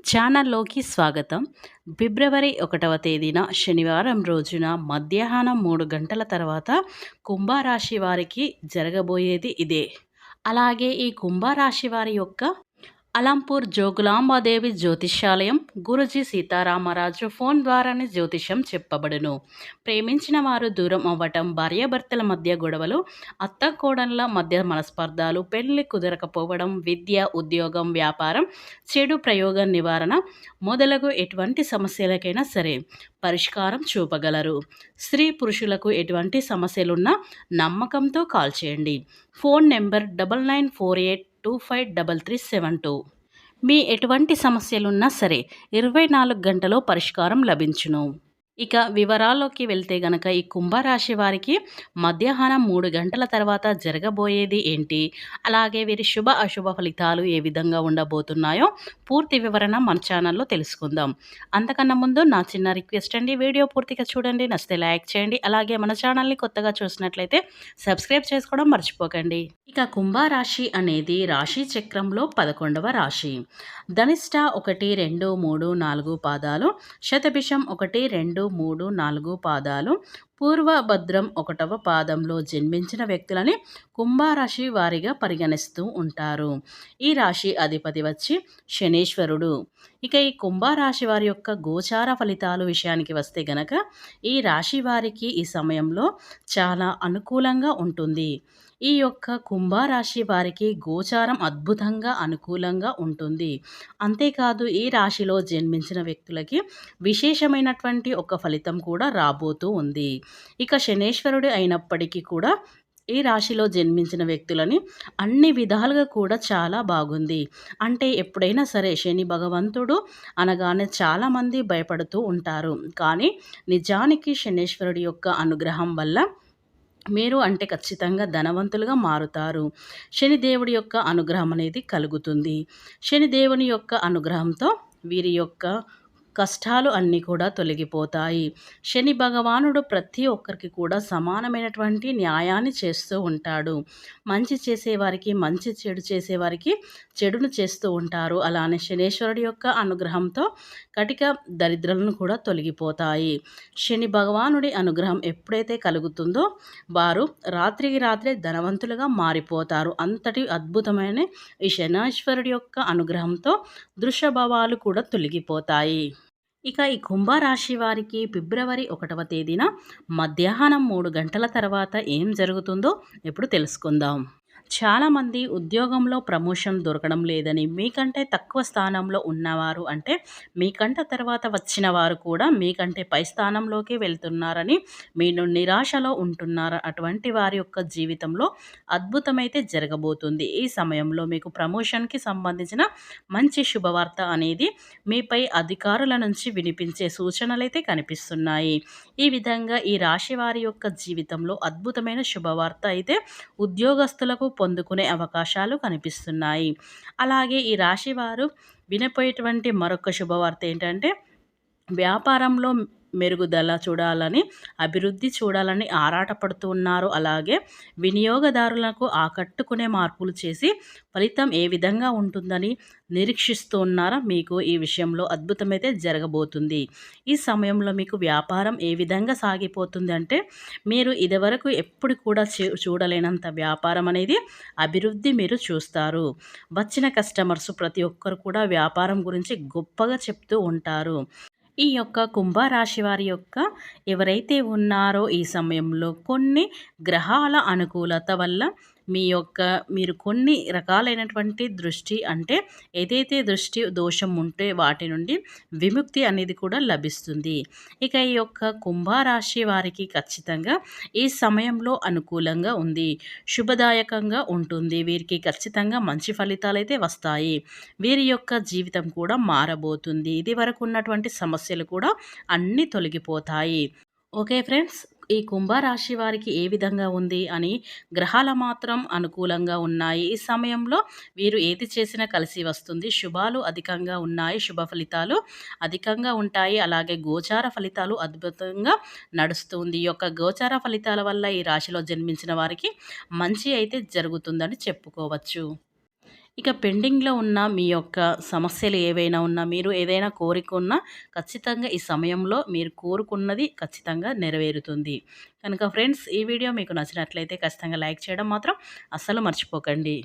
ఛానల్లోకి స్వాగతం. ఫిబ్రవరి ఒకటవ తేదీన శనివారం రోజున మధ్యాహ్నం మూడు గంటల తర్వాత కుంభరాశి వారికి జరగబోయేది ఇదే. అలాగే ఈ కుంభరాశి వారి యొక్క అలంపూర్ జోగులాంబాదేవి జ్యోతిష్యాలయం గురుజీ సీతారామరాజు ఫోన్ ద్వారానే జ్యోతిషం చెప్పబడును. ప్రేమించిన వారు దూరం అవ్వటం భార్యాభర్తల మధ్య గొడవలు అత్తకోడళ్ళ మధ్య మనస్పర్ధాలు పెళ్ళి కుదరకపోవడం విద్య ఉద్యోగం వ్యాపారం చెడు ప్రయోగ నివారణ మొదలగు ఎటువంటి సమస్యలకైనా సరే పరిష్కారం చూపగలరు. స్త్రీ పురుషులకు ఎటువంటి సమస్యలున్నా నమ్మకంతో కాల్ చేయండి. Phone number double nine four eight two five double three seven two. మీ ఎటువంటి సమస్యలున్నా సరే ఇరవై నాలుగు గంటలో పరిష్కారం లభించును. ఇక వివరాల్లోకి వెళ్తే గనక ఈ కుంభరాశి వారికి మధ్యాహ్నం మూడు గంటల తర్వాత జరగబోయేది ఏంటి? అలాగే వీరి శుభ అశుభ ఫలితాలు ఏ విధంగా ఉండబోతున్నాయో పూర్తి వివరణ మన ఛానల్లో తెలుసుకుందాం. అంతకన్నా ముందు నా చిన్న రిక్వెస్ట్ అండి వీడియో పూర్తిగా చూడండి నచ్చితే లైక్ చేయండి అలాగే మన ఛానల్ని కొత్తగా చూసినట్లయితే సబ్స్క్రైబ్ చేసుకోవడం మర్చిపోకండి. ఇక కుంభరాశి అనేది రాశి చక్రంలో పదకొండవ రాశి. ధనిష్ట ఒకటి రెండు మూడు నాలుగు పాదాలు శతభిషం ఒకటి రెండు మూడు నాలుగు పాదాలు పూర్వభద్రం ఒకటవ పాదంలో జన్మించిన వ్యక్తులని కుంభరాశి వారిగా పరిగణిస్తూ ఉంటారు. ఈ రాశి అధిపతి వచ్చి శనీశ్వరుడు. ఇక ఈ కుంభరాశి వారి యొక్క గోచార ఫలితాలు విషయానికి వస్తే గనక ఈ రాశి వారికి ఈ సమయంలో చాలా అనుకూలంగా ఉంటుంది. ఈ యొక్క కుంభరాశి వారికి గోచారం అద్భుతంగా అనుకూలంగా ఉంటుంది. అంతేకాదు ఈ రాశిలో జన్మించిన వ్యక్తులకి విశేషమైనటువంటి ఒక ఫలితం కూడా రాబోతూ ఉంది. ఇక శనేశ్వరుడు అయినప్పటికీ కూడా ఈ రాశిలో జన్మించిన వ్యక్తులని అన్ని విధాలుగా కూడా చాలా బాగుంది. అంటే ఎప్పుడైనా సరే శని భగవంతుడు అనగానే చాలామంది భయపడుతూ ఉంటారు. కానీ నిజానికి శనేశ్వరుడి యొక్క అనుగ్రహం వల్ల మీరు అంటే ఖచ్చితంగా ధనవంతులుగా మారుతారు. శనిదేవుడి యొక్క అనుగ్రహం అనేది కలుగుతుంది. శనిదేవుని యొక్క అనుగ్రహంతో వీరి యొక్క కష్టాలు అన్నీ కూడా తొలగిపోతాయి. శని భగవానుడు ప్రతి ఒక్కరికి కూడా సమానమైనటువంటి న్యాయాన్ని చేస్తూ ఉంటాడు. మంచి చేసేవారికి మంచి చెడు చేసేవారికి చెడును చేస్తూ ఉంటారు. అలానే శనేశ్వరుడి యొక్క అనుగ్రహంతో కటిక దరిద్రలను కూడా తొలగిపోతాయి. శని భగవానుడి అనుగ్రహం ఎప్పుడైతే కలుగుతుందో వారు రాత్రికి రాత్రే ధనవంతులుగా మారిపోతారు. అంతటి అద్భుతమైన ఈ శనేశ్వరుడి యొక్క అనుగ్రహంతో దృశ్యభావాలు కూడా తొలగిపోతాయి. ఇక ఈ కుంభరాశి వారికి ఫిబ్రవరి ఒకటవ తేదీన మధ్యాహ్నం మూడు గంటల తర్వాత ఏం జరుగుతుందో ఇప్పుడు తెలుసుకుందాం. చాలామంది ఉద్యోగంలో ప్రమోషన్ దొరకడం లేదని మీకంటే తక్కువ స్థానంలో ఉన్నవారు అంటే మీకంట తర్వాత వచ్చిన వారు కూడా మీకంటే పై స్థానంలోకి వెళ్తున్నారని మీరు నిరాశలో ఉంటున్నారు అటువంటి వారి యొక్క జీవితంలో అద్భుతమైతే జరగబోతుంది. ఈ సమయంలో మీకు ప్రమోషన్కి సంబంధించిన మంచి శుభవార్త అనేది మీపై అధికారుల నుంచి వినిపించే సూచనలైతే కనిపిస్తున్నాయి. ఈ విధంగా ఈ రాశి వారి యొక్క జీవితంలో అద్భుతమైన శుభవార్త అయితే ఉద్యోగస్తులకు పొందుకునే అవకాశాలు కనిపిస్తున్నాయి. అలాగే ఈ రాశి వారు వినపోయేటువంటి మరొక శుభవార్త ఏంటంటే వ్యాపారంలో మెరుగుదల చూడాలని అభివృద్ధి చూడాలని ఆరాటపడుతూ ఉన్నారు. అలాగే వినియోగదారులకు ఆకట్టుకునే మార్పులు చేసి ఫలితం ఏ విధంగా ఉంటుందని నిరీక్షిస్తూ ఉన్నారా? మీకు ఈ విషయంలో అద్భుతమైతే జరగబోతుంది. ఈ సమయంలో మీకు వ్యాపారం ఏ విధంగా సాగిపోతుంది అంటే మీరు ఇదివరకు ఎప్పుడు కూడా చూడలేనంత వ్యాపారం అనేది అభివృద్ధి మీరు చూస్తారు. వచ్చిన కస్టమర్స్ ప్రతి ఒక్కరు కూడా వ్యాపారం గురించి గొప్పగా చెప్తూ ఉంటారు. ఈ యొక్క కుంభరాశి వారి యొక్క ఎవరైతే ఉన్నారో ఈ సమయంలో కొన్ని గ్రహాల అనుకూలత వల్ల మీ యొక్క మీరు కొన్ని రకాలైనటువంటి దృష్టి అంటే ఏదైతే దృష్టి దోషం ఉంటే వాటి నుండి విముక్తి అనేది కూడా లభిస్తుంది. ఇక ఈ యొక్క కుంభరాశి వారికి ఖచ్చితంగా ఈ సమయంలో అనుకూలంగా ఉంది. శుభదాయకంగా ఉంటుంది. వీరికి ఖచ్చితంగా మంచి ఫలితాలు అయితే వస్తాయి. వీరి యొక్క జీవితం కూడా మారబోతుంది. ఇది వరకు ఉన్నటువంటి సమస్యలు కూడా అన్నీ తొలగిపోతాయి. ఓకే ఫ్రెండ్స్ ఈ కుంభరాశి వారికి ఏ విధంగా ఉంది అని గ్రహాల మాత్రం అనుకూలంగా ఉన్నాయి. ఈ సమయంలో వీరు ఏది చేసినా కలిసి వస్తుంది. శుభాలు అధికంగా ఉన్నాయి. శుభ ఫలితాలు అధికంగా ఉంటాయి. అలాగే గోచార ఫలితాలు అద్భుతంగా నడుస్తుంది. ఈ యొక్క గోచార ఫలితాల వల్ల ఈ రాశిలో జన్మించిన వారికి మంచి అయితే జరుగుతుందని చెప్పుకోవచ్చు. ఇక పెండింగ్లో ఉన్న మీ యొక్క సమస్యలు ఏవైనా ఉన్నా మీరు ఏదైనా కోరిక ఉన్నా ఖచ్చితంగా ఈ సమయంలో మీరు కోరుకున్నది ఖచ్చితంగా నెరవేరుతుంది. కనుక ఫ్రెండ్స్ ఈ వీడియో మీకు నచ్చినట్లయితే ఖచ్చితంగా లైక్ చేయడం మాత్రం అస్సలు మర్చిపోకండి.